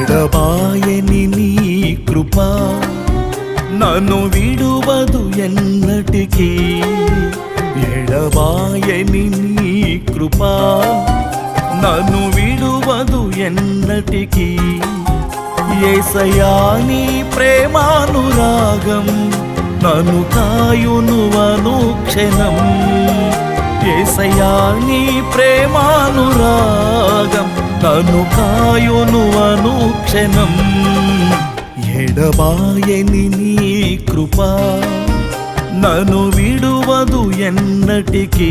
ఎడబాయని నీ కృప నన్ను విడువదు ఎన్నటికీ. ఎడబాయని నీ కృప నన్ను విడువదు ఎన్నటికీ. ఏసయా నీ ప్రేమానురాగం నన్ను కాయును అనుక్షణం ఏసయా నీ ప్రేమానురాగం నన్ను కాయును క్షణం ఎడబాయని నీ కృప నను విడువదు ఎన్నటికీ.